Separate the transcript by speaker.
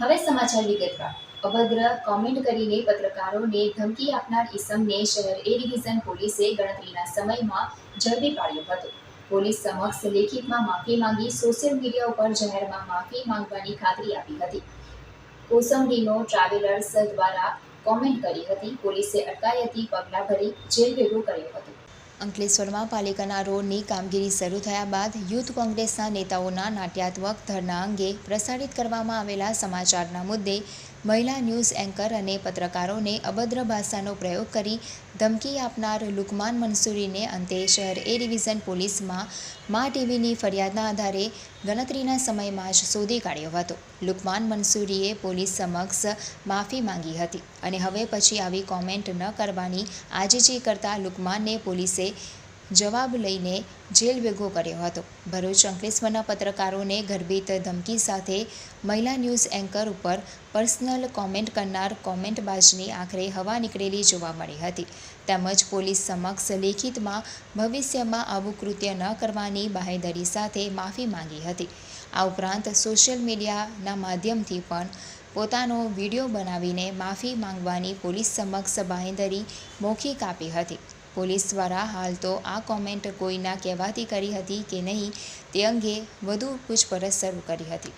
Speaker 1: હવે સમાચાર વિગતવાર. અભદ્ર કોમેન્ટ કરીને પત્રકારોને ધમકી આપનાર ઈસમને શહેર એ ડિવિઝન પોલીસે ગણતરીના સમયમાં ઝડપી પાડ્યો હતો. પોલીસ સમક્ષ લેખિતમાં માફી માંગી સોશિયલ મીડિયા ઉપર જાહેરમાં માફી માંગવાની ખાતરી આપી હતી. કોસંબડીનો ટ્રાવેલર્સ દ્વારા કોમેન્ટ કરી હતી. પોલીસે અટકાયતી પગલાં ભરી જેલ ભેગો કર્યો હતો. અંકલેશ્વરમાં પાલિકાના રોડની કામગીરી શરૂ થયા બાદ યુથ કોંગ્રેસના નેતાઓના નાટ્યાત્મક ધરના અંગે પ્રસારિત કરવામાં આવેલા સમાચારના મુદ્દે મહિલા ન્યૂઝ એન્કર અને પત્રકારોને અભદ્ર ભાષાનો પ્રયોગ કરી ધમકી આપનાર લુકમાન મંસૂરીને અંતે શહેર એ ડિવિઝન પોલીસમાં મા ટીવીની ફરિયાદના આધારે ગણતરીના સમયમાં જ શોધી કાઢ્યો હતો. લુકમાન મંસૂરીએ પોલીસ સમક્ષ માફી માંગી હતી અને હવે પછી આવી કોમેન્ટ ન કરવાની આજીજી કરતા લુકમાનને પોલીસે જવાબ લઈને જેલ ભેગો કર્યો હતો. ભરૂચ અંકલેશ્વરના પત્રકારોને ગર્ભિત ધમકી સાથે મહિલા ન્યૂઝ એન્કર ઉપર પર્સનલ કોમેન્ટ કરનાર કોમેન્ટબાજની આખરે હવા નીકળેલી જોવા મળી હતી. તેમજ પોલીસ સમક્ષ લેખિતમાં ભવિષ્યમાં આવું કૃત્ય ન કરવાની બાહેધરી સાથે માફી માંગી હતી. આ ઉપરાંત સોશિયલ મીડિયાના માધ્યમથી પણ પોતાનો વીડિયો બનાવીને માફી માંગવાની પોલીસ સમક્ષ બાહેંધરી મૌખિક આપી હતી. પોલીસ દ્વારા હાલ તો આ કોમેન્ટ કોઈના કહેવાથી કરી હતી કે નહીં તે અંગે વધુ પૂછપરછ શરૂ કરી હતી.